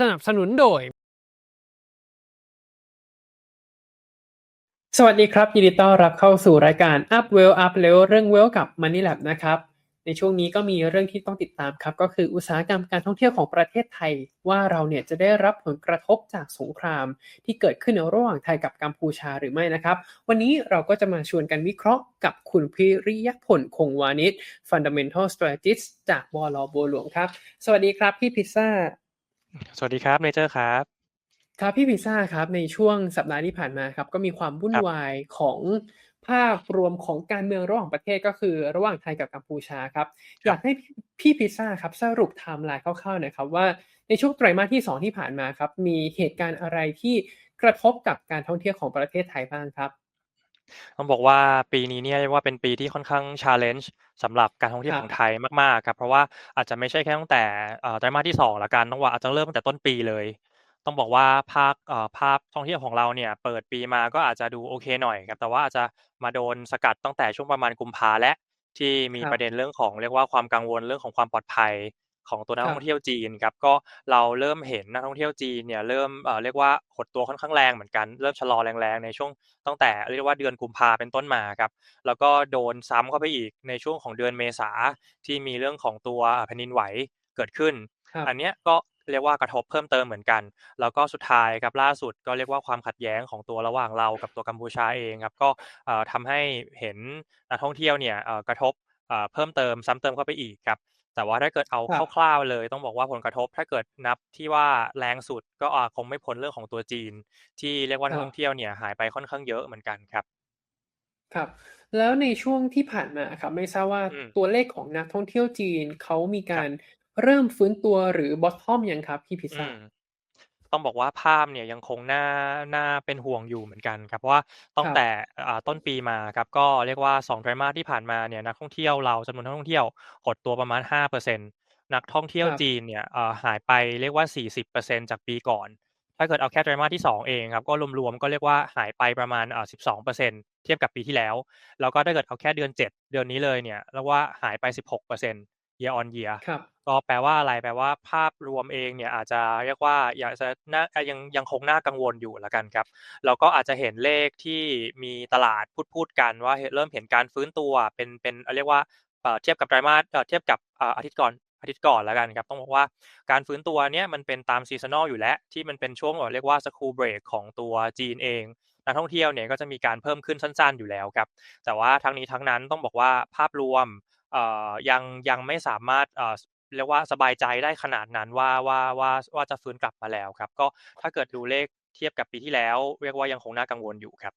สนับสนุนโดย สวัสดีครับยินดีต้อนรับเข้าสู่รายการ Up Well Up เร็วเรื่องเวลกับ Money Lab นะครับ ในช่วงนี้ก็มีเรื่องที่ต้องติดตามครับ ก็คืออุตสาหกรรมการท่องเที่ยวของประเทศไทย ว่าเราเนี่ยจะได้รับผลกระทบจากสงคราม ที่เกิดขึ้นในระหว่างไทยกับกัมพูชาหรือไม่นะครับ วันนี้เราก็จะมาชวนกันวิเคราะห์กับคุณพิริยผลคงวานิช Fundamental Strategist จากวลบัวหลวงครับ สวัสดีครับพี่พิซซ่า สวัสดีครับเนเจอร์ครับ ครับพี่พิซซ่าครับในช่วงสัปดาห์ที่ผ่านมาครับ ก็มีความวุ่นครับวายของภาพรวมของการเมืองระหว่างประเทศก็คือระหว่างไทยกับกัมพูชาครับ อยากให้พี่พิซซ่าครับสรุปไทม์ไลน์คร่าวๆหน่อยครับว่าในช่วงไตรมาสที่สองที่ผ่านมาครับ มีเหตุการณ์อะไรที่กระทบกับการท่องเที่ยวของประเทศไทยบ้างครับ ต้องบอกว่าปีนี้เนี่ยเรียกว่าเป็นปีที่ค่อนข้าง challenge สำหรับการท่องเที่ยวครับของไทยมากๆครับเพราะว่าอาจจะไม่ใช่แค่ตั้งแต่เอ่อไตรมาสที่สองละกันต้องว่าอาจจะเริ่มตั้งแต่ต้นปีเลย ต้องบอกว่าภาคเอ่อภาพท่องเที่ยวของเราเนี่ยเปิดปีมาก็อาจจะดูโอเคหน่อยครับแต่ว่าอาจจะมาโดนสกัดตั้งแต่ช่วงประมาณกุมภาและที่มีครับประเด็นเรื่องของเรียกว่าความกังวลเรื่องของความปลอดภัย ของตัวนักครับท่องเที่ยวจีนครับก็เราเริ่มเห็นนักท่องเที่ยวจีนเนี่ยเริ่มเอ่อเรียกว่าหดตัวค่อนข้างแรงเหมือนกันเริ่มชะลอแรงๆในช่วงตั้งแต่เรียกว่าเดือนกุมภาเป็นต้นมาครับแล้วก็โดนซ้ำเข้าไปอีกในช่วงของเดือนเมษาที่มีเรื่องของตัวแผ่นดินไหวเกิดขึ้นครับอันเนี้ยก็เรียกว่ากระทบเพิ่มเติมเหมือนกัน แล้วก็สุดท้ายครับล่าสุดก็เรียกว่าความขัดแย้งของตัวระหว่างเรากับตัวกัมพูชาเองครับก็เอ่อทำให้เห็นนักท่องเที่ยวเนี่ยเอ่อกระทบเอ่อเพิ่มเติมซ้ำเติมเข้าไปอีกครับ แต่ว่าถ้าเกิดเอาครับคร่าวๆเลย ต้องบอกว่าผลกระทบถ้าเกิดนับที่ว่าแรงสุดก็อ่าคงไม่พ้นเรื่องของตัวจีน ที่เรียกว่านักท่องเที่ยวเนี่ยหายไปค่อนข้างเยอะเหมือนกันครับ ครับ แล้วในช่วงที่ผ่านมาครับ ไม่ทราบว่าอืมตัวเลขของนักท่องเที่ยวจีนเขามีครักาบรเริ่มฟื้นตัวหรือบอททอมยังครับพี่พิซอืซ่าม ต้องบอกว่าภาพเนี่ยยังคงน่าน่าเป็นห่วงอยู่เหมือนกันครับเพราะว่าตั้คงรับแต่อ่าต้นปีมาครับก็เรียกว่า2ไตรมาสที่ผ่านมาเนี่ยนักท่องเที่ยวเราจำนวนนักท่องเที่ยวหดตัวประมาณ5%นักท่องเที่ยวครับจีนเนี่ยเอ่อหายไปเรียกว่า 40%จากปีก่อน ถ้าเกิดเอาแค่ไตรมาสที่สองเองครับก็รวมๆก็เรียกว่าหายไปประมาณอ่า12%เทียบกับปีที่แล้ว แล้วก็ถ้าเกิดเอาแค่เดือน 7 เดือนนี้เลยเนี่ยเรียกว่าหายไป 16% year on year ครับก็แปลว่าอะไรแปลว่าภาพรวมเองเนี่ยอาจจะเรียกว่าอยากจะน่าอะยังยังคงน่ากังวลอยู่ละกันครับแล้วก็อาจจะเห็นเลขที่มีตลาดพูดพูดกันว่าเห็นเริ่มเห็นการฟื้นตัวเป็นเป็นเอ่อเรียกว่าเอ่อเทียบกับไตรมาสเอ่อเทียบกับอ่าอาทิตย์ก่อนอาทิตย์ก่อนแล้วกันครับต้องบอกว่าการฟื้นตัวเนี้ยมันเป็นตามซีซันอลอยู่แล้ว ที่มันเป็นช่วงแบบเรียกว่าสคูลเบรกของตัวจีนเองนักท่องเที่ยวเนี่ยก็จะมีการเพิ่มขึ้นสั้น ๆ อยู่แล้วครับแต่ว่าทั้งนี้ทั้งนั้นต้องบอกว่าภาพรวมเอ่อ ยังยังไม่สามารถเอ่อเรียกว่าสบายใจได้ขนาดนั้นว่าว่าว่าว่าจะฟื้นกลับมาแล้วครับ ก็ถ้าเกิดดูเลขเทียบกับปีที่แล้ว เรียกว่ายังคงน่ากังวลอยู่ครับ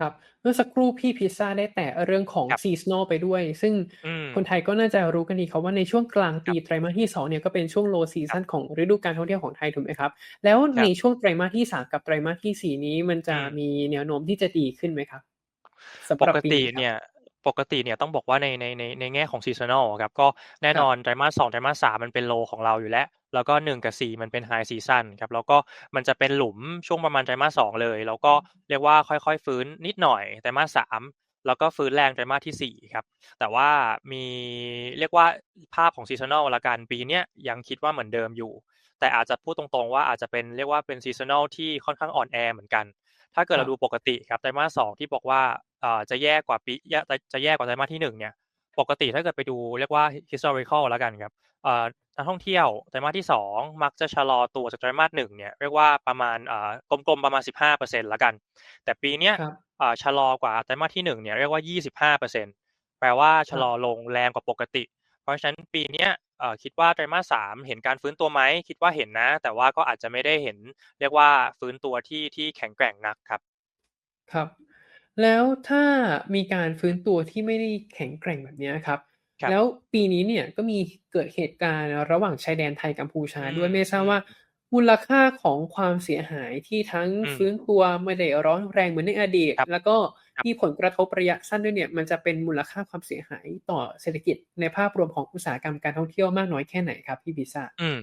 ครับเมื่อสักครู่พี่พิซซ่าได้แตะเรื่องของครับ seasonal ไปด้วย ซึ่งอืมคนไทยก็น่าจะรู้กันดีครับว่าในช่วงกลางปีครับไตรมาสที่2เนี่ยก็เป็นช่วง low season ของฤดูการท่องเที่ยวของไทยถูกไหมครับ แล้วครับในช่วงไตรมาสที่ 3 กับไตรมาสทีสี่4 นี้มันจะอืมมีแนวโน้มที่จะดีขึ้นไหมครับสำปหรับกปีตินี้ครับเนี่ย ปกติเนี่ยต้องบอกว่าในในในในแง่ของ seasonal อะครับก็แน่ครันบอนไตรมาส2ไตรมาส3มันเป็น low ของเราอยู่แล้ว แล้วก็1กับ4มันเป็น high season ครับแล้วก็มันจะเป็นหลุมช่วงประมาณไตรมาส2เลย แล้วก็เรียกว่าค่อยๆ ฟื้นนิดหน่อยไตรมาส3แล้วก็ฟื้นแรงไตรมาสที่ 4 ครับ แต่ว่ามีเรียกว่าภาพของ seasonal ละกันปีเนี้ยยังคิดว่าเหมือนเดิมอยู่ แต่อาจจะพูดตรงๆว่าอาจจะเป็นเรียกว่าเป็น seasonal ที่ค่อนข้างอ่อนแอเหมือนกัน ถ้าเกิดครัเราบดูปกติครับไตรมาสสองที่บอกว่าเอ่อจะแย่กว่าปีแย่จะแย่กว่าไตรมาสที่หนึ่งเนี่ย ปกติถ้าเกิดไปดูเรียกว่า historical แล้วกันครับเอ่อนักท่องเที่ยวไตรมาสที่สองมักจะชะลอตัวจากไตรมาสหนึ่งเนี่ยเรียกว่าประมาณเอ่อกลมๆประมาณ 15%แล้วกัน แต่ปีเนี้ยครับเอ่อชะลอกว่าไตรมาสที่หนึ่งเนี่ยเรียกว่า 25%แปลว่าชะลอลงแรงกว่าปกติ เพราะฉะนั้นปีเนี้ยเอ่อ คิดว่าไตรมาสสามเห็นการฟื้นตัวไหมคิดว่าเห็นนะ แต่ว่าก็อาจจะไม่ได้เห็น เรียกว่าฟื้นตัวที่ที่แข็งแกร่งนักครับ ครับ แล้วถ้ามีการฟื้นตัวที่ไม่ได้แข็งแกร่งแบบเนี้ยครับครับแล้วปีนี้เนี่ยก็มีเกิดเหตุการณ์ระหว่างชายแดนไทยกัมพูชาอืมด้วยไม่ทราบอืมว่า มูลค่าของความเสียหายที่ทั้งอืม ฟื้นตัวไม่ได้ร้อนแรงเหมือนในอดีต ครับ แล้วก็ครับ มีผลกระทบระยะสั้นด้วยเนี่ย มันจะเป็นมูลค่าความเสียหายต่อเศรษฐกิจในภาพรวมของอุตสาหกรรมการท่องเที่ยวมากน้อยแค่ไหนครับพี่พิซซ่า อืม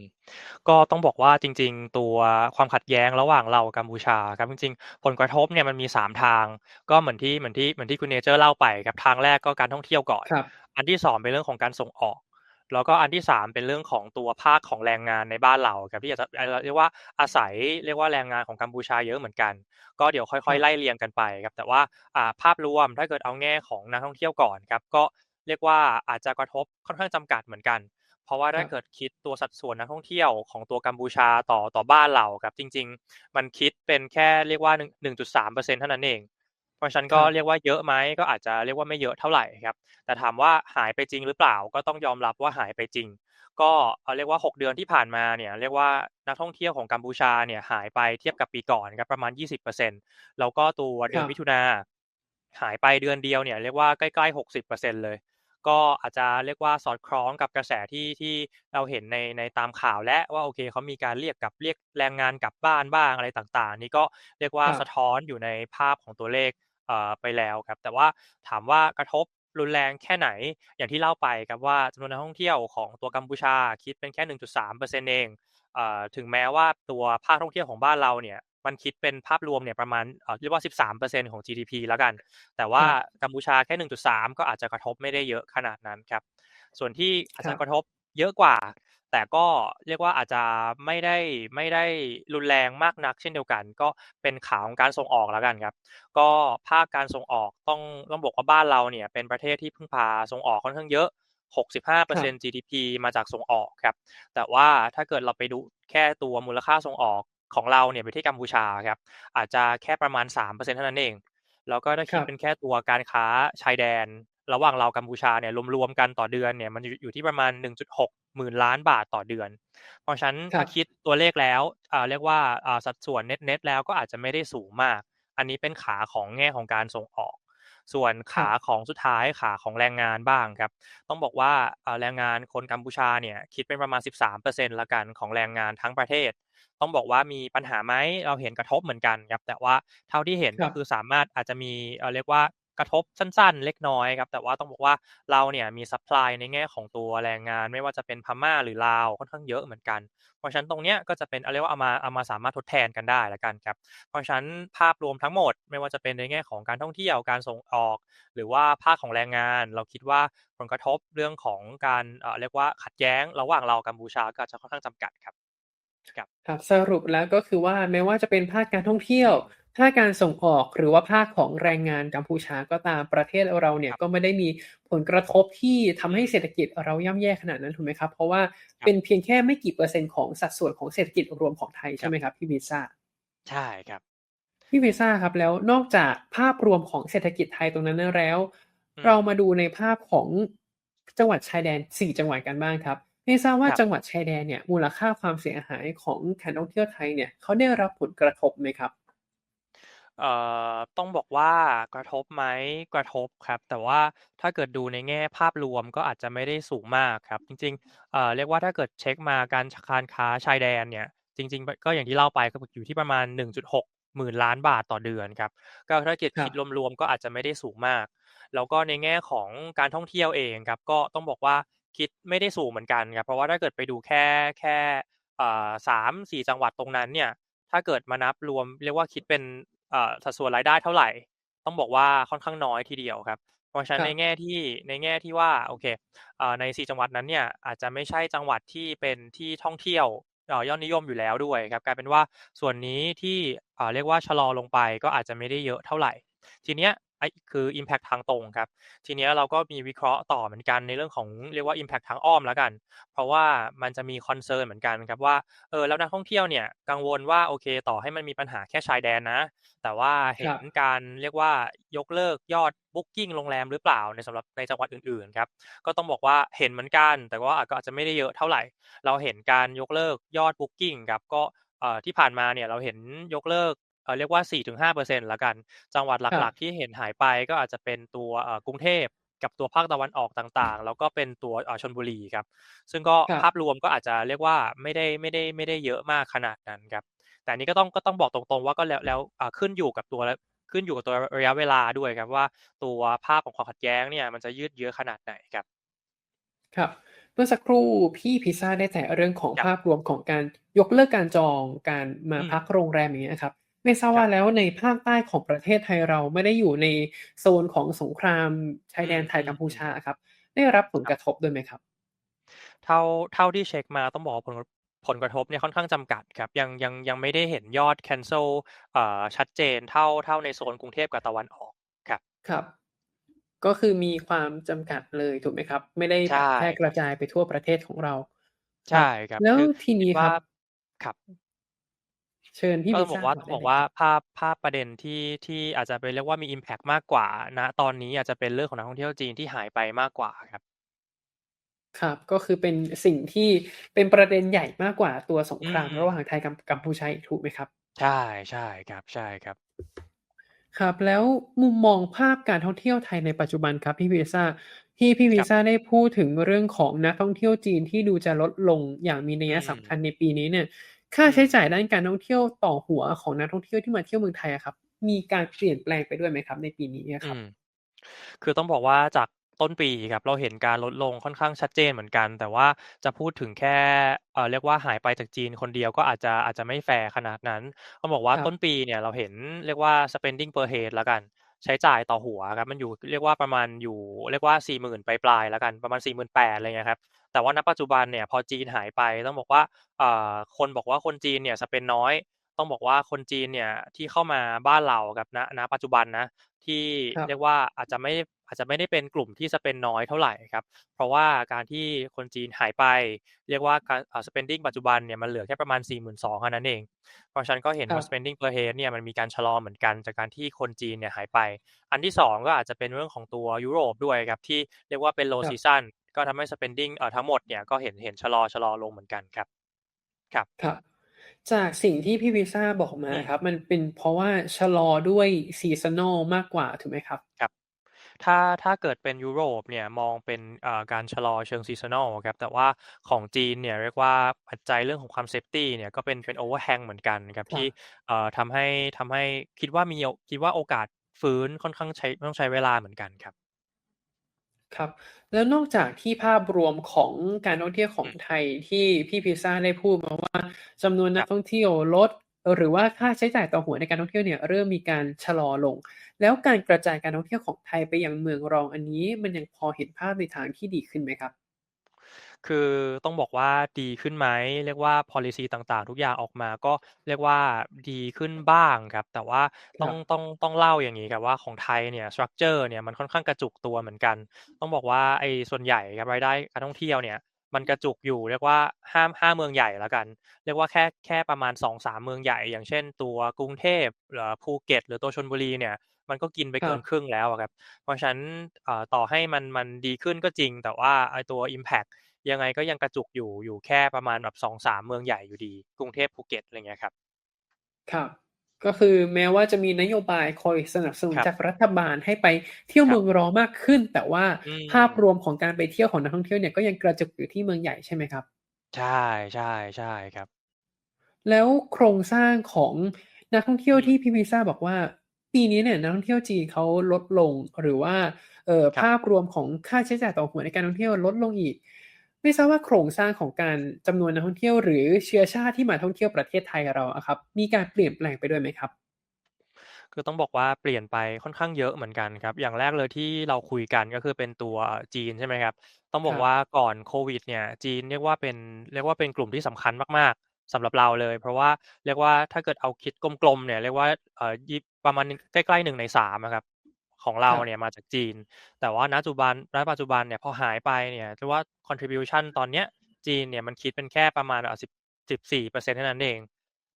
ก็ต้องบอกว่าจริง ๆ ตัวความขัดแย้งระหว่างเรากับกัมพูชาครับ จริง ๆ ผลกระทบเนี่ยมันมีสามทาง ก็เหมือนที่เหมือนที่เหมือนที่คุณเนเจอร์เล่าไปครับ ทางแรกก็การท่องเที่ยวก่อน ครับ อันที่สองเป็นเรื่องของการส่งออก แล้วก็อันที่ 3 เป็นเรื่องของตัวภาคของแรงงานในบ้านเราครับที่อาจจะเราเรียกว่าอาศัยเรียกว่าแรงงานของกัมพูชาเยอะเหมือนกัน ก็เดี๋ยวค่อยๆ ไล่เรียงกันไปครับแต่ว่าอ่าภาพรวมถ้าเกิดเอาแง่ของนักท่องเที่ยวก่อนครับก็เรียกว่าอาจจะกระทบค่อนข้างจำกัดเหมือนกัน เพราะว่าถ้าเกิดคิดตัวสัดส่วนนักท่องเที่ยวของตัวกัมพูชาต่อต่อบ้านเราครับจริง ๆ มันคิดเป็นแค่เรียกว่า 1.3%เท่านั้นเอง เพราะฉะนั้นก็เรียกว่าเยอะไหมก็อาจจะเรียกว่าไม่เยอะเท่าไหร่ครับ แต่ถามว่าหายไปจริงหรือเปล่าก็ต้องยอมรับว่าหายไปจริง ก็เรียกว่า 6 เดือนที่ผ่านมาเนี่ยเรียกว่านักท่องเที่ยวของกัมพูชาเนี่ยหายไปเทียบกับปีก่อนครับประมาณ 20%แล้วก็ตัวเดือนมิถุนาหายไปเดือนเดียวเนี่ยเรียกว่าใกล้ๆ60%เลย ก็อาจจะเรียกว่าสอดคล้องกับกระแสที่ที่เราเห็นในในตามข่าวและว่าโอเคเขามีการเรียกกับเรียกแรงงานกลับบ้านบ้างอะไรต่างๆ นี่ก็เรียกว่าสะท้อนอยู่ในภาพของตัวเลข ไปแล้วครับ แต่ว่าถามว่ากระทบรุนแรงแค่ไหนอย่างที่เล่าไปครับว่าจำนวนนักท่องเที่ยวของตัวกัมพูชาคิดเป็นแค่ 1.3%เอง ถึงแม้ว่าตัวภาคท่องเที่ยวของบ้านเราเนี่ยมันคิดเป็นภาพรวมเนี่ยประมาณเรียกว่า 13%ของ GDP แล้วกัน แต่ว่ากัมพูชาแค่ 1.3 ก็อาจจะกระทบไม่ได้เยอะขนาดนั้นครับ ส่วนที่อาจจะกระทบ เยอะกว่า แต่ก็เรียกว่าอาจจะไม่ได้ไม่ได้รุนแรงมากนักเช่นเดียวกัน ก็เป็นขาของการส่งออกแล้วกันครับ ก็ภาคการส่งออกต้องต้องบอกว่าบ้านเราเนี่ยเป็นประเทศที่พึ่งพาส่งออกค่อนข้างเยอะ65% GDP มาจากส่งออกครับ แต่ว่าถ้าเกิดเราไปดูแค่ตัวมูลค่าส่งออกของเราเนี่ยไปที่กัมพูชาครับ อาจจะแค่ประมาณ3%เท่านั้นเอง แล้วก็ถ้าคิดเป็นแค่ตัวการค้าชายแดน ระหว่างเรากัมพูชาเนี่ยรวมๆกันต่อเดือนเนี่ยมันอยู่ที่ประมาณ 1.6 หมื่นล้านบาทต่อเดือน เพราะฉะนั้นถ้าคิดตัวเลขแล้วเรียกว่าสัดส่วนเน็ตๆแล้วก็อาจจะไม่ได้สูงมาก อันนี้เป็นขาของแง่ของการส่งออก ส่วนขาของสุดท้ายขาของแรงงานบ้างครับ ต้องบอกว่าแรงงานคนกัมพูชาเนี่ยคิดเป็นประมาณ 13%ละกันของแรงงานทั้งประเทศต้องบอกว่ามีปัญหาไหมเราเห็นกระทบเหมือนกันครับแต่ว่าเท่าที่เห็นก็คือสามารถอาจจะมีเรียกว่า กระทบสั้นๆ เล็กน้อยครับ แต่ว่าต้องบอกว่าเราเนี่ยมีซัพพลายในแง่ของตัวแรงงาน ไม่ว่าจะเป็นพม่าหรือลาวค่อนข้างเยอะเหมือนกัน เพราะฉะนั้นตรงเนี้ยก็จะเป็นเรียกว่าเอามาเอามาสามารถทดแทนกันได้ละกันครับ เพราะฉะนั้นภาพรวมทั้งหมด ไม่ว่าจะเป็นในแง่ของการท่องเที่ยวการส่งออก หรือว่าภาคของแรงงาน เราคิดว่าผลกระทบเรื่องของการเรียกว่าขัดแย้ง ระหว่างเรากัมพูชาก็จะค่อนข้างจำกัดครับครับสรุปแล้วก็คือว่าแม้ว่าจะเป็นภาคการท่องเที่ยว ภาคการส่งออกหรือว่าภาคของแรงงานกัมพูชาก็ตามประเทศเราเนี่ยก็ไม่ได้มีผลกระทบที่ทำให้เศรษฐกิจเราย่ำแย่ขนาดนั้นถูกไหมครับ เพราะว่าเป็นเพียงแค่ไม่กี่เปอร์เซ็นต์ของสัดส่วนของเศรษฐกิจรวมของไทยใช่ไหมครับพี่วีซ่าใช่ครับพี่วีซ่าครับแล้วนอกจากภาพรวมของเศรษฐกิจไทยตรงนั้นแล้ว เรามาดูในภาพของจังหวัดชายแดนสี่จังหวัดกันบ้างครับไม่ทราบว่าจังหวัดชายแดนเนี่ยมูลค่าความเสียหายของการท่องเที่ยวไทยเนี่ยเขาได้รับผลกระทบไหมครับ เอ่อ ต้องบอกว่ากระทบไหม กระทบครับ แต่ว่าถ้าเกิดดูในแง่ภาพรวมก็อาจจะไม่ได้สูงมากครับ จริง ๆ เอ่อ เรียกว่าถ้าเกิดเช็คมาการการค้าชายแดนเนี่ย จริง ๆ ก็อย่างที่เล่าไปก็อยู่ที่ประมาณ 1.6 หมื่นล้านบาทต่อเดือนครับ ก็ถ้าเกิดคิดรวม ๆ ก็อาจจะไม่ได้สูงมาก แล้วก็ในแง่ของการท่องเที่ยวเองครับ ก็ต้องบอกว่าคิดไม่ได้สูงเหมือนกันครับ เพราะว่าถ้าเกิดไปดูแค่ แค่สามสี่จังหวัดตรงนั้นเนี่ย ถ้าเกิดมานับรวม เรียกว่าคิดเป็น สัดส่วนรายได้เท่าไหร่ ต้องบอกว่าค่อนข้างน้อยทีเดียวครับ เพราะฉะนั้นในแง่ที่ในแง่ที่ว่าโอเคใน4จังหวัดนั้นเนี่ยอาจจะไม่ใช่จังหวัดที่เป็นที่ท่องเที่ยวยอดนิยมอยู่แล้วด้วยครับกลายเป็นว่าส่วนนี้ที่เรียกว่าชะลอลงไปก็อาจจะไม่ได้เยอะเท่าไหร่ ทีเนี้ย คือ Impact ทางตรงครับ ทีนี้เราก็มีวิเคราะห์ต่อเหมือนกันในเรื่องของเรียกว่า Impact ทางอ้อมแล้วกัน เพราะว่ามันจะมีคอนเซิร์นเหมือนกันครับว่าเออแล้วนักท่องเที่ยวเนี่ยกังวลว่าโอเคต่อให้มันมีปัญหาแค่ชายแดนนะ แต่ว่าเห็นการเรียกว่ายกเลิกยอดบุ๊กิ้งโรงแรมหรือเปล่าในสำหรับในจังหวัดอื่นๆครับก็ต้องบอกว่าเห็นเหมือนกัน แต่ว่าก็อาจจะไม่ได้เยอะเท่าไหร่ เราเห็นการยกเลิกยอดบุ๊กิ้งครับก็ที่ผ่านมาเนี่ยเราเห็นยกเลิก เรียกว่า4-5%ละกัน จังหวัดหลักๆ ที่เห็นหายไปก็อาจจะเป็นตัวกรุงเทพกับตัวภาคตะวันออกต่างๆ แล้วก็เป็นตัวชนบุรีครับ ซึ่งก็ภาพรวมก็อาจจะเรียกว่าไม่ได้ไม่ได้ไม่ได้เยอะมากขนาดนั้นครับ แต่นี้ก็ต้องก็ต้องบอกตรงๆ ว่าก็แล้วแล้วขึ้นอยู่กับตัวขึ้นอยู่กับตัวระยะเวลาด้วยครับว่าตัวภาพของความขัดแย้งเนี่ยมันจะยืดเยื้อขนาดไหนครับ ครับเมื่อสักครู่พี่พิซซ่าได้แต่เรื่องของภาพรวมของการยกเลิกการจองการมาพักโรงแรมอย่างเงี้ยครับ ไม่ทราบว่าแล้วในภาคใต้ของประเทศไทยเราไม่ได้อยู่ในโซนของสงครามชายแดนไทยกัมพูชาครับ ได้รับผลกระทบด้วยไหมครับ เท่าเท่าที่เช็คมาต้องบอกว่าผลผลกระทบเนี่ยค่อนข้างจำกัดครับยังยังยังไม่ได้เห็นยอด cancel เอ่อชัดเจนเท่าเท่าในโซนกรุงเทพกับตะวันออกครับครับ ก็คือมีความจำกัดเลยถูกไหมครับ ไม่ได้ใช่แพร่กระจายไปทั่วประเทศของเรา ใช่ครับ แล้วคือทีนี้คิดคว่ารับครับ เชิญพี่ก็พิต้องซบอกซ่าว่าต่ต้อองได้บอกเลยว่าครับ ภาพภาพประเด็นที่ที่อาจจะไปเรียกว่ามี impact มากกว่าณตอนนี้อาจจะเป็นเรื่องของนักท่องเที่ยวจีนที่หายไปมากกว่าครับ ครับก็คือเป็นสิ่งที่เป็นประเด็นใหญ่มากกว่าตัวสงอืครามมระหว่างไทยกับกัมพูชาอีกถูกไหมครับ?ใช่ใช่ครับใช่ครับ ครับ แล้วมุมมองภาพการท่องเที่ยวไทยในปัจจุบันครับพี่พิซซ่าที่พี่พิครัซบซ่าได้พูดถึงเรื่องของนักท่องเที่ยวจีนที่ดูจะลดลงอย่างมีนัยอืสำคัมญในปีนี้เนี่ย ค่าอืใช้มจ่ายด้านการท่องเที่ยวต่อหัวของนักท่องเที่ยวที่มาเที่ยวเมืองไทยอะครับ มีการเปลี่ยนแปลงไปด้วยไหมครับ ในปีนี้อะอืครับ?มคือต้องบอกว่าจากต้นปีครับเราเห็นการลดลงค่อนข้างชัดเจนเหมือนกัน แต่ว่าจะพูดถึงแค่เอ่อเรียกว่าหายไปจากจีนคนเดียวก็อาจจะอาจจะไม่แฟร์ขนาดนั้นต้องบอกว่าครัต้บนปีเนี่ยเราเห็นเรียกว่า spending per head แล้วกัน ใช้จ่ายต่อหัวครับมันอยู่เรียกว่าประมาณอยู่เรียกว่า40,000ปลายๆแล้วกันประมาณ48,000อะไรเงี้ยครับแต่ว่าณปัจจุบันเนี่ยพอจีนหายไปต้องบอกว่าอ่าคนบอกว่าคนจีนเนี่ย spend น้อย ต้องบอกว่าคนจีนเนี่ยที่เข้ามาบ้านเราครับณณปัจจุบันนะที่ครับเรียกว่าอาจจะไม่ อาจจะไม่ได้เป็นกลุ่มที่ spend น้อยเท่าไรครับ เพราะว่าการที่คนจีนหายไป เรียกว่าการอ่า spending ปัจจุบันเนี่ยมันเหลือแค่ประมาณ 42,000เท่านั้นเอง เพราะฉะนั้นก็เห็นครัว่าบ spending per head เนี่ยมันมีการชะลอเหมือนกันจากการที่คนจีนเนี่ยหายไป อันที่ 2 ก็อาจจะเป็นเรื่องของตัวยุโรปด้วยครับที่เรียกว่าเป็น low ครับ season ก็ทำให้ spending เอ่อทั้งหมดเนี่ยก็เห็นเห็นชะลอชะลอลงเหมือนกันครับ ครับครับจากสิ่งที่พี่พิซซ่าบอกมาอืมครับ มันเป็นเพราะว่าชะลอด้วย seasonal มากกว่าถูกไหมครับ?ครับ ถ้าถ้าเกิดเป็นยุโรปเนี่ยมองเป็นอ่าการชะลอเชิง seasonal ครับแต่ว่าของจีนเนี่ยเรียกว่าปัจจัยเรื่องของความเซฟตีเนี่ยก็เป็นเป็น overhang เหมือนกันครับครัที่บเอ่อทำให้ทำให้คิดว่ามีโอคิดว่าโอกาสฟื้นค่อนข้างใช้ต้องใช้เวลาเหมือนกันครับครับแล้วนอกจากที่ภาพรวมของการท่องเที่ยวขออืงมไทยที่พี่พิซซ่าได้พูดมาว่าจำนวนนคัรกับท่องเที่ยวลด หรือว่าค่าใช้จ่ายต่อหัวในการท่องเที่ยวเนี่ยเริ่มมีการชะลอลง แล้วการกระจายการท่องเที่ยวของไทยไปยังเมืองรองอันนี้ มันยังพอเห็นภาพในทางที่ดีขึ้นไหมครับ?คือต้องบอกว่าดีขึ้นไหมเรียกว่า policy ต่างๆ ทุกอย่างออกมาก็เรียกว่าดีขึ้นบ้างครับ แต่ว่าคต้รอังบต้องต้องเล่าอย่างงี้ครับว่าของไทยเนี่ยสตรักเชอร์เนี่ยมันค่อนข้างกระจุกตัวเหมือนกัน ต้องบอกว่าไอ้ส่วนใหญ่ครับรายได้การท่องเที่ยวเนี่ยมันกระจุกอยู่เรียกว่า 5- 5เมืองใหญ่แล้วกัน เรียกว่าแค่แค่ประมาณ2-3เมืองใหญ่ อย่างเช่นตัวกรุงเทพเอ่อภูเก็ต หรือตัวชลบุรีเนี่ย มันก็กินไปคเกริับนครึ่งแล้วอะครับ เพราะฉะนั้นอ่าต่อให้มันมันดีขึ้นก็จริง แต่ว่าไอ้ตัวอิมแพกต์ยังไงก็ยังกระจุกอยู่อยู่แค่ประมาณแบบ2-3เมืองใหญ่อยู่ดี กรุงเทพภูเก็ตอะไรเงี้ยครับ ครับ ก็คือแม้ว่าจะมีนโยบายคอยสนับสนุนครับจากรัฐบาลให้ไปเที่ยวครเมืับองรองมากขึ้น แต่ว่าอืภาพรมวมของการไปเที่ยวของนักท่องเที่ยวเนี่ยก็ยังกระจุกอยู่ที่เมืองใหญ่ใช่ไหมครับ?ใช่ๆๆครับ แล้วโครงสร้างของนักท่องเที่ยวอืมที่พี่พิซซ่าบอกว่า ปีนี้เนี่ยนักท่องเที่ยวจีนเขาลดลงหรือว่าเอ่อครัภบาพรวมของค่าใช้จ่ายต่อหัวในการท่องเที่ยวลดลงอีก ไม่ทราบว่าโครงสร้างของการจำนวนนักท่องเที่ยวหรือเชื้อชาติที่มาท่องเที่ยวประเทศไทยเราอะครับ มีการเปลี่ยนแปลงไปด้วยไหมครับ?คือต้องบอกว่าเปลี่ยนไปค่อนข้างเยอะเหมือนกันครับ อย่างแรกเลยที่เราคุยกันก็คือเป็นตัวจีนใช่ไหมครับ ต้องบครอกับว่าก่อนโควิดเนี่ยจีนเรียกว่าเป็นเรียกว่าเป็นกลุ่มที่สำคัญมากๆ สำหรับเราเลย เพราะว่าเรียกว่าถ้าเกิดเอาคิดกลมๆเนี่ยเรียกว่าเอ่อยิบประมาณใกล้ๆ1ใน3อะครับของเราครับเนี่ยมาจากจีน แต่ว่าณจุบันณปัจจุบันเนี่ยพอหายไปเนี่ยเรียกว่า contribution ตอนเนี้ยจีนเนี่ยมันคิดเป็นแค่ประมาณอ่า10 14%เท่านั้นเอง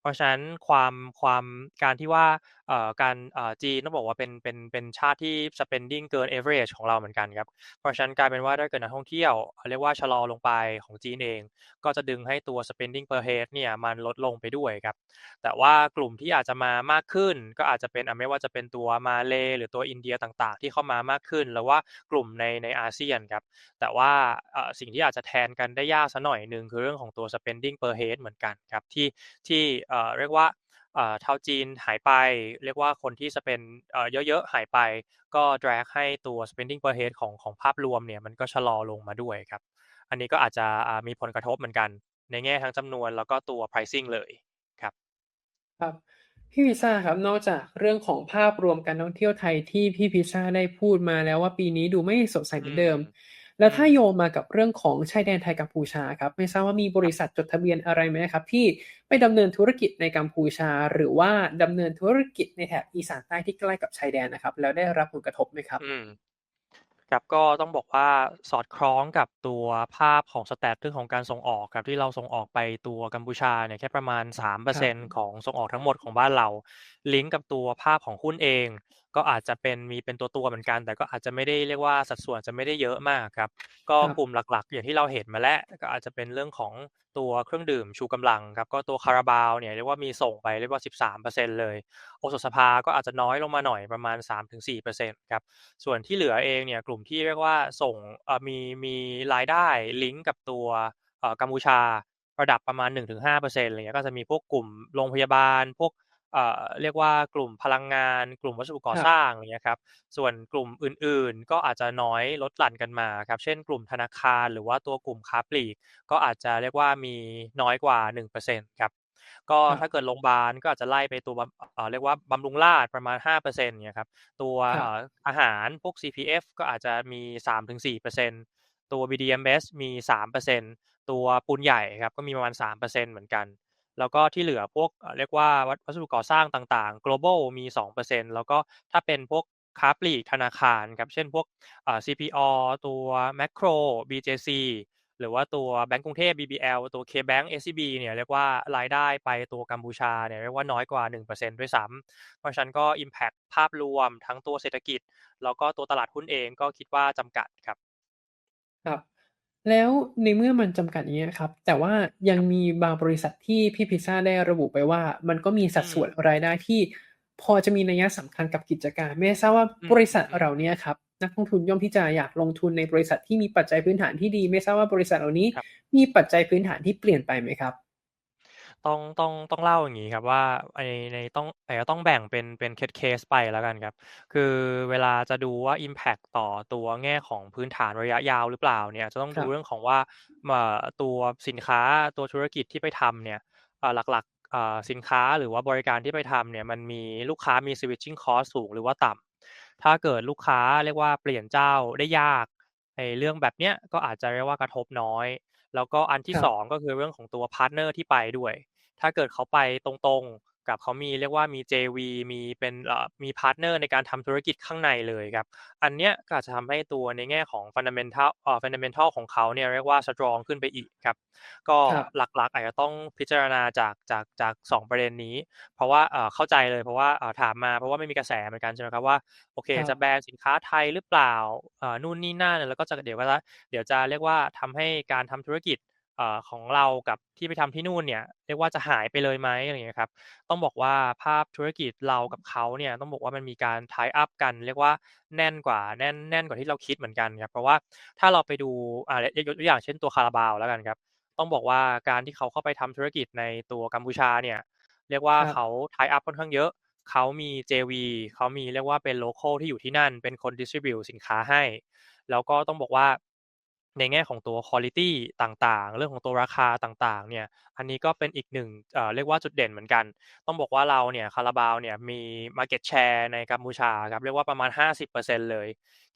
เพราะฉะนั้นความความการที่ว่าเอ่อการอ่าจีนต้องบอกว่าเป็นเป็นเป็นชาติที่ spending เกิน average ของเราเหมือนกันครับ เพราะฉะนั้นกลายเป็นว่าถ้าเกิดนักท่องเที่ยวเรียกว่าชะลอลงไปของจีนเอง ก็จะดึงให้ตัว spending per head เนี่ยมันลดลงไปด้วยครับ แต่ว่ากลุ่มที่อาจจะมามากขึ้น ก็อาจจะเป็นไม่ว่าจะเป็นตัวมาเลหรือตัวอินเดียต่างๆ ที่เข้ามามากขึ้น หรือว่ากลุ่มในในอาเซียนครับ แต่ว่าเอ่อสิ่งที่อาจจะแทนกันได้ยากสักหน่อยหนึ่งคือเรื่องของตัว spending per head เหมือนกันครับที่ที่เอ่อเรียกว่าอ่าชาวจีนหายไป เรียกว่าคนที่ spend เอ่อเยอะๆหายไป ก็ drag ให้ตัว spending per head ของของภาพรวมเนี่ยมันก็ชะลอลงมาด้วยครับ อันนี้ก็อาจจะอ่ามีผลกระทบเหมือนกัน ในแง่ทั้งจำนวนแล้วก็ตัว pricing เลยครับ ครับพี่พิซซ่าครับนอกจากเรื่องของภาพรวมการท่องเที่ยวไทยที่พี่พิซซ่าได้พูดมาแล้วว่าปีนี้ดูไม่สดใสเหอมืือนเดิมม แล้วถ้าโยงมากับเรื่องของชายแดนไทยกัมพูชาครับไม่ทราบว่ามีบริษัทจดทะเบียนอะไรไหมครับ ที่ไปดำเนินธุรกิจในกัมพูชา หรือว่าดำเนินธุรกิจในแถบอีสานใต้ที่ใกล้กับชายแดนนะครับ แล้วได้รับผลกระทบไหมครับ?อืมครับก็ต้องบอกว่าสอดคล้องกับตัวภาพของ Stats เรื่องของการส่งออกครับที่เราส่งออกไปตัวกัมพูชาเนี่ยแค่ประมาณครับ3%ของส่งออกทั้งหมดของบ้านเรา ลิงก์กับตัวภาพของหุ้นเองก็อาจจะเป็นมีเป็นตัวๆเหมือนกัน แต่ก็อาจจะไม่ได้เรียกว่าสัดส่วนจะไม่ได้เยอะมากครับ ก็ครับกลุ่มหลักๆ อย่างที่เราเห็นมาแล้วก็อาจจะเป็นเรื่องของตัวเครื่องดื่มชูกำลังครับ ก็ตัว Carabao เนี่ยเรียกว่ามีส่งไปเรียกว่า 13%เลย โอสถสภาก็อาจจะน้อยลงมาหน่อยประมาณ 3-4%ครับ ส่วนที่เหลือเองเนี่ยกลุ่มที่เรียกว่าส่งเอ่อมีมีรายได้ลิงก์กับตัวเอ่อกัมพูชาระดับประมาณ 1-5%อะไรเงี้ยก็จะมีพวกกลุ่มโรงพยาบาลพวก เอ่อเรียกว่ากลุ่มพลังงาน กลุ่มวัสดุก่อครับสร้างอย่างเงี้ยครับส่วนกลุ่มอื่นๆ ก็อาจจะน้อยลดหลั่นกันมาครับเช่น กลุ่มธนาคารหรือว่าตัวกลุ่มค้าปลีก ก็อาจจะเรียกว่ามีน้อยกว่า1%ครับก็ครับถ้าเกิดโรงบาลก็อาจจะไล่ไปตัวบำเอ่อเรียกว่าบำรุงราษฎร์ประมาณ5%เงี้ยครับตัวครัเอ่บออาหารพวก CPF ก็อาจจะมี 3-4%ตัว BDMs มี 3%ตัวปูนใหญ่ครับก็มีประมาณ 3%เหมือนกัน แล้วก็ที่เหลือพวกเรียกว่าวัสดุก่อสร้างต่างๆ Global มี 2%แล้วก็ถ้าเป็นพวกค้าปลีกธนาคารครับเช่นพวก CPO ตัว Makro BJC หรือว่าตัวแบงก์กรุงเทพ BBL ตัว KBank SCB เนี่ยเรียกว่ารายได้ไปตัวกัมพูชาเนี่ยเรียกว่าน้อยกว่า 1%ด้วยซ้ำเพราะฉะนั้นก็อิมแพกต์ภาพรวมทั้งตัวเศรษฐกิจ แล้วก็ตัวตลาดหุ้นเองก็คิดว่าจำกัดครับ ครับ แล้วในเมื่อมันจำกัดอย่างเงี้ยครับ แต่ว่ายังมีบางบริษัทที่พี่พิซซ่าได้ระบุไปว่า มันก็มีสัดส่วนรายได้ที่พอจะมีนัยสำคัญกับกิจการไม่ทราบว่าอืมบริษัทอือเหล่าเนี้ยครับนักลงทุนย่อมที่จะอยากลงทุนในบริษัทที่มีปัจจัยพื้นฐานที่ดี ไม่ทราบว่าบริษัทเหล่านี้ครับมีปัจจัยพื้นฐานที่เปลี่ยนไปไหมครับ? ต้องต้องต้องเล่าอย่างงี้ครับว่าในในต้องอาจจะต้องแบ่งเป็นเป็นเคสๆไปแล้วกันครับ คือเวลาจะดูว่าอิมแพกต์ต่อตัวแง่ของพื้นฐานระยะยาวหรือเปล่าเนี่ยจะต้องครัดูบเรื่องของว่าเอ่อตัวสินค้าตัวธุรกิจที่ไปทำเนี่ยอ่าหลักๆอ่าสินค้าหรือว่าบริการที่ไปทำเนี่ยมันมีลูกค้ามี switching cost สูงหรือว่าต่ำถ้าเกิดลูกค้าเรียกว่าเปลี่ยนเจ้าได้ยาก ไอ้เรื่องแบบเนี้ยก็อาจจะเรียกว่ากระทบน้อย แล้วก็อันที่ครัสบองก็คือเรื่องของตัวพาร์ตเนอร์ที่ไปด้วย ถ้าเกิดเขาไปตรงๆ กับเขามีเรียกว่ามี JV มีเป็นเอ่อมีพาร์ตเนอร์ในการทำธุรกิจข้างในเลยครับ อันเนี้ยก็อาจจะทำให้ตัวในแง่ของ Fundamental เอ่อ Fundamental ของเขาเนี่ยเรียกว่าสตรองขึ้นไปอีกครับ ก็ครับหลักๆอาจจะต้องพิจารณาจากจากจาก2ประเด็นนี้ เพราะว่าเอ่อเข้าใจเลยเพราะว่าอ่าถามมาเพราะว่าไม่มีกระแสเหมือนกันใช่ไหมครับว่าโอเคครัจะบแบนสินค้าไทยหรือเปล่าอ่านู่นนี่นั่นแล้วก็จะเดี๋ยวก็จะเดี๋ยวจะเรียกว่าทำให้การทำธุรกิจเอ่อ ของเรากับที่ไปทำที่นู่นเนี่ยเรียกว่าจะหายไปเลยไหมอะไรอย่างเงี้ยครับต้องบอกว่าภาพธุรกิจเรากับเขาเนี่ยต้องบอกว่ามันมีการ tie up กัน เรียกว่าแน่นกว่าแน่นแน่นกว่าที่เราคิดเหมือนกันครับเพราะว่าถ้าเราไปดูอ่ายกตัวอย่างเช่นตัว Carabao แล้วกันครับต้องบอกว่าการที่เขาเข้าไปทำธุรกิจในตัวกัมพูชาเนี่ยเรียกว่าครับเขา tie up ค่อนข้างเยอะเขามี JV เขามีเรียกว่าเป็นโลคัลที่อยู่ที่นั่น เป็นคน distribute สินค้าให้ แล้วก็ต้องบอกว่า ในแง่ของตัวควอลิตีต่างๆ เรื่องของตัวราคาต่างๆ เนี่ย อันนี้ก็เป็นอีกหนึ่งเอ่อเรียกว่าจุดเด่นเหมือนกัน ต้องบอกว่าเราเนี่ย Carabao เนี่ยมี market share ในกัมพูชาครับเรียกว่าประมาณ 50%เลย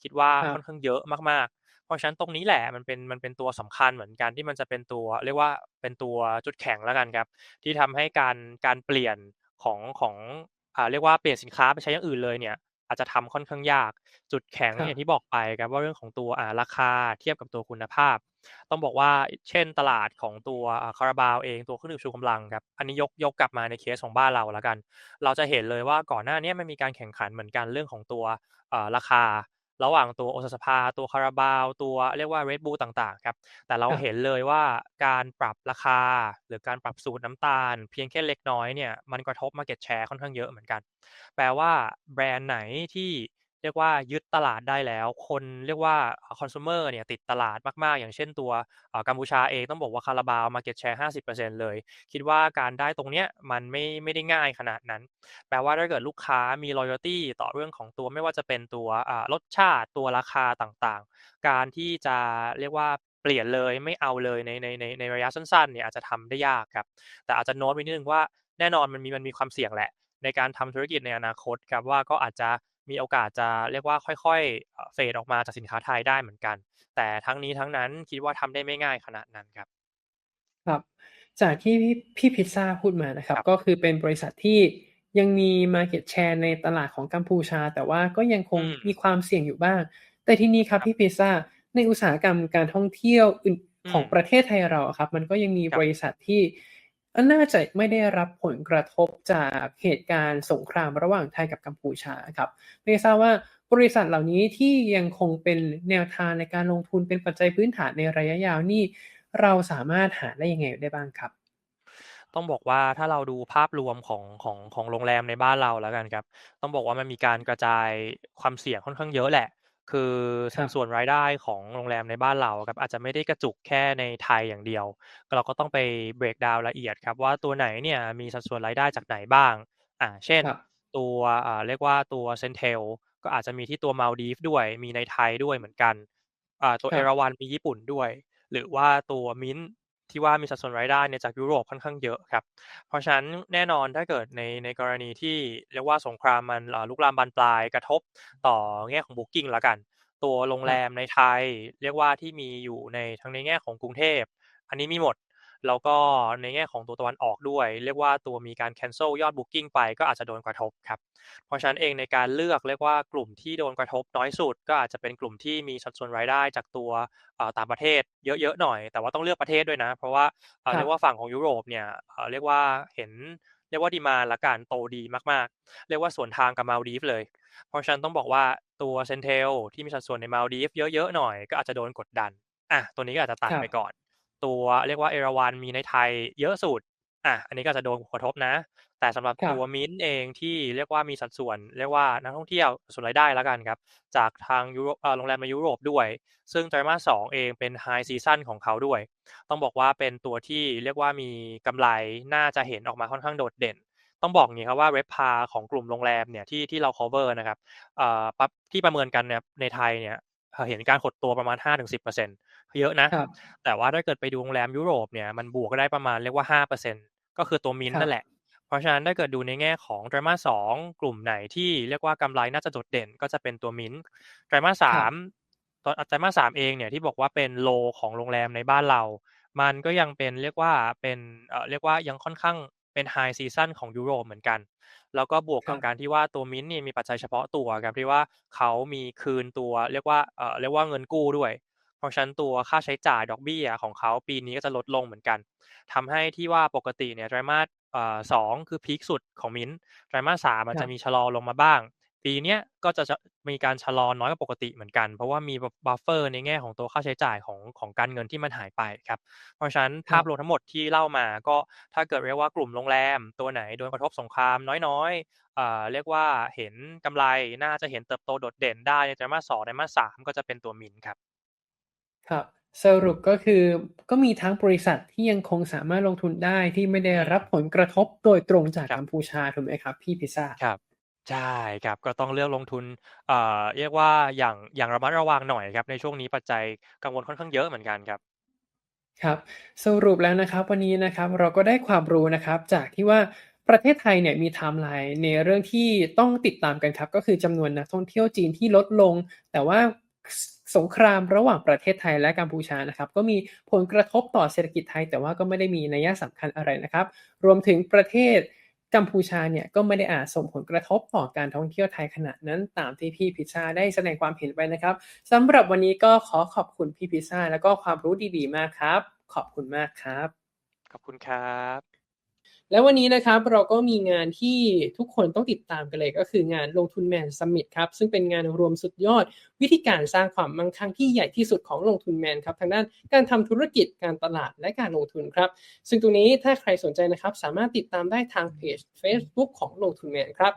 คิดว่าครัค่บอนข้างเยอะมากๆ เพราะฉะนั้นตรงนี้แหละมันเป็นมันเป็นตัวสำคัญเหมือนกันที่มันจะเป็นตัวเรียกว่าเป็นตัวจุดแข็งแล้วกันครับ ที่ทำให้การการเปลี่ยนของของอ่าเรียกว่าเปลี่ยนสินค้าไปใช้อย่างอื่นเลยเนี่ย อาจจะทำค่อนข้างยาก จุดแข็งครัอย่าบงที่บอกไปครับว่าเรื่องของตัวอ่าราคาเทียบกับตัวคุณภาพ ต้องบอกว่าเช่นตลาดของตัวอ่า Carabao เองตัวเครื่องดื่มชูกำลังครับอันนี้ยกยกกลับมาในเคสของบ้านเราแล้วกัน เราจะเห็นเลยว่าก่อนหน้าเนี้ยมันมีการแข่งขันเหมือนกันเรื่องของตัวอ่าราคา ระหว่างตัวโอสถสภา ตัว Carabao ตัวเรียกว่า Red Bull ต่างๆครับ แต่เราครับเห็นเลยว่าการปรับราคา หรือการปรับสูตรน้ำตาล เพียงแค่เล็กน้อยเนี่ยมันกระทบ market share ค่อนข้างเยอะเหมือนกัน แปลว่าแบรนด์ไหนที่ เรียกว่ายึดตลาดได้แล้ว คนเรียกว่าคอ่า consumer เนี่ยติดตลาดมากๆ อย่างเช่นตัวกัมพูชาเองต้องบอกว่า Carabao market share 50%เลย คิดว่าการได้ตรงเนี้ยมันไม่ไม่ได้ง่ายขนาดนั้น แปลว่าถ้าเกิดลูกค้ามี loyalty ต่อเรื่องของตัวไม่ว่าจะเป็นตัวรสชาติตัวราคาต่างๆ การที่จะเรียกว่าเปลี่ยนเลยไม่เอาเลยในในในในระยะสั้นๆเนี่ยอาจจะทำได้ยากครับ แต่อาจจะโน้ตไว้นิดหนึ่งว่าแน่นอนมันมีมันมีความเสี่ยงแหละ ในการทำธุรกิจในอนาคตครับว่าก็อาจจะ มีโอกาสจะเรียกว่าค่อยๆเอ่อเฟดออกมาจากสินค้าไทยได้เหมือนกัน แต่ทั้งนี้ทั้งนั้นคิดว่าทำได้ไม่ง่ายขนาดนั้นครับ ครับ จากที่พี่พี่พิซซ่าพูดมานะครับครับ ก็คือเป็นบริษัทที่ยังมี market share ในตลาดของกัมพูชา แต่ว่าก็ยังคงอืมมีความเสี่ยงอยู่บ้าง แต่ทีนี้ครับครับพี่พิซซ่าในอุตสาหกรรมการท่องเที่ยวอื่นอืมของประเทศไทยเราอะครับ มันก็ยังมีครับบริษัทที่ น่าจะไม่ได้รับผลกระทบจากเหตุการณ์สงครามระหว่างไทยกับกัมพูชาครับไม่ทราบว่าบริษัทเหล่านี้ที่ยังคงเป็นแนวทางในการลงทุนเป็นปัจจัยพื้นฐานในระยะยาวนี่เราสามารถหาได้ยังไงได้บ้างครับ ต้องบอกว่าถ้าเราดูภาพรวมของของของโรงแรมในบ้านเราแล้วกันครับ ต้องบอกว่ามันมีการกระจายความเสี่ยงค่อนข้างเยอะแหละ คือครัสับดส่วนรายได้ของโรงแรมในบ้านเราครับอาจจะไม่ได้กระจุกแค่ในไทยอย่างเดียว เราก็ต้องไป break down ละเอียดครับว่าตัวไหนเนี่ยมีสัดส่วนรายได้จากไหนบ้างอ่าเช่นครับตัวอ่าเรียกว่าตัว Centel ก็อาจจะมีที่ตัว Maldives ด้วยมีในไทยด้วยเหมือนกันอ่าตัวครับ Erawan มีญี่ปุ่นด้วย หรือว่าตัว Mint ที่ว่ามีสัดส่วนรายได้เนี่ยจากยุโรปค่อนข้างเยอะครับ เพราะฉะนั้นแน่นอนถ้าเกิดในในกรณีที่เรียกว่าสงครามมันลุกลามบานปลายกระทบต่อแง่ของบุ๊กิ้งละกัน ตัวโรงแรมในไทย เรียกว่าที่มีอยู่ในทั้งในแง่ของกรุงเทพ อันนี้มีหมด แล้วก็ในแง่ของตัวตะวันออกด้วย เรียกว่าตัวมีการ cancel ยอด Booking ไปก็อาจจะโดนกระทบครับ เพราะฉะนั้นเองในการเลือกเรียกว่ากลุ่มที่โดนกระทบน้อยสุด ก็อาจจะเป็นกลุ่มที่มีสัดส่วนรายได้จากตัวเอ่อต่างประเทศเยอะๆหน่อย แต่ว่าต้องเลือกประเทศด้วยนะ เพราะว่าเอ่อครัเรีบยกว่าฝั่งของยุโรปเนี่ยเอ่อเรียกว่าเห็นเรียกว่า demand และการโตดีมากๆ เรียกว่าสวนทางกับ Maldives เลย เพราะฉะนั้นต้องบอกว่าตัว Centel ที่มีสัดส่วนใน Maldives เยอะๆหน่อยก็อาจจะโดนกดดันอะตัวนี้ก็อาจจะตัดครับไปก่อน ตัวเรียกว่า Erawan มีในไทยเยอะสุดอะอันนี้ก็อาจจะโดนกระทบนะ แต่สำหรับครัตัวบ Mint เองที่เรียกว่ามีสัดส่วน เรียกว่านักท่องเที่ยวส่วนรายได้แล้วกันครับ จากทางยุโรเอ่อโรงแรมในยุโรปด้วย ซึ่งไตรมาส2เองเป็น High Season ของเขาด้วย ต้องบอกว่าเป็นตัวที่เรียกว่ามีกำไรน่าจะเห็นออกมาค่อนข้างโดดเด่น ต้องบอกอย่างงี้ครับว่า RevPAR ของกลุ่มโรงแรมเนี่ยที่ที่เราคัฟเวอร์นะครับเอ่อปั๊บที่ประเมินกันเนี่ยในไทยเนี่ยเอ่อเห็นการหดตัวประมาณ 5-10% เยอะนะครับแต่ว่าถ้าเกิดไปดูโรงแรมยุโรปเนี่ยมันบวกได้ประมาณเรียกว่า5%ก็คือตัว Mint ครับนั่นแหละ เพราะฉะนั้นถ้าเกิดดูในแง่ของไตรมาส2กลุ่มไหนที่เรียกว่ากำไรน่าจะโดดเด่นก็จะเป็นตัว Mint ไตรมาสครับ3ตอนไตรมาส3เองเนี่ยที่บอกว่าเป็น low ของโรงแรมในบ้านเรา มันก็ยังเป็นเรียกว่าเป็นเอ่อเรียกว่ายังค่อนข้างเป็น High Season ของยุโรปเหมือนกัน แล้วก็บวกครักับบการที่ว่าตัว Mint เนี่ยมีปัจจัยเฉพาะตัวครับที่ว่าเขามีคืนตัวเรียกว่าเอ่อเรียกว่าเงินกู้ด้วย เพราะฉะนั้นตัวค่าใช้จ่ายดอกเบี้ยของเขาปีนี้ก็จะลดลงเหมือนกันทำให้ที่ว่าปกติเนี่ยไตรมาสเอ่อ2คือพีกสุดของ Mint ไตรมาส3อาจครัจะบมีชะลอลงมาบ้าง ปีเนี้ยก็จะจะมีการชะลอน้อยกว่าปกติเหมือนกัน เพราะว่ามีบบัฟเฟอร์ในแง่ของตัวค่าใช้จ่ายของของการเงินที่มันหายไปครับ เพราะฉะนั้นครัภาบพรวมทั้งหมดที่เล่ามาก็ถ้าเกิดเรียกว่ากลุ่มโรงแรม ตัวไหนโดนกระทบสงครามน้อยๆเอ่อเรียกว่าเห็นกำไรน่าจะเห็นเติบโตโดดเด่นได้ในไตรมาส2ไตรมาส3ก็จะเป็นตัว Mint ครับ ครับสรุปก็คือก็มีทั้งบริษัทที่ยังคงสามารถลงทุนได้ที่ไม่ได้อืมรับผลกระทบโดยตรงจากครับกัมพูชาถูกไหมครับพี่พิซซ่าครับใช่ครับก็ต้องเลือกลงทุนเอ่อเรียกว่าอย่างอย่างระมัดระวังหน่อยครับ ในช่วงนี้ปัจจัยกังวลค่อนข้างเยอะเหมือนกันครับครับ สรุปแล้วนะครับวันนี้นะครับเราก็ได้ความรู้นะครับ จากที่ว่าประเทศไทยเนี่ยมีไทม์ไลน์ในเรื่องที่ต้องติดตามกันครับ ก็คือจำนวนนักท่องเที่ยวจีนที่ลดลง แต่ว่า สงครามระหว่างประเทศไทยและกัมพูชานะครับก็มีผลกระทบต่อเศรษฐกิจไทย แต่ว่าก็ไม่ได้มีนัยสำคัญอะไรนะครับ รวมถึงประเทศกัมพูชาเนี่ยก็ไม่ได้อาจส่งผลกระทบต่อการท่องเที่ยวไทยขนาดนั้นตามที่พี่พิซซ่าได้แสดงความเห็นไปนะครับสำหรับวันนี้ก็ขอขอบคุณพี่พิซซ่าแล้วก็ความรู้ดีๆ มากครับ ขอบคุณมากครับ ขอบคุณครับ แล้ววันนี้นะครับเราก็มีงานที่ทุกคนต้องติดตามกันเลยก็คืองานลงทุนแมนสมิธครับซึ่งเป็นงานรวมสุดยอด วิธีการสร้างความมั่งคั่งที่ใหญ่ที่สุดของลงทุนแมนครับทางด้านการทำธุรกิจการตลาดและการลงทุนครับ ซึ่งตรงนี้ถ้าใครสนใจนะครับสามารถติดตามได้ทางเพจ Facebook ของลงทุนแมนครับ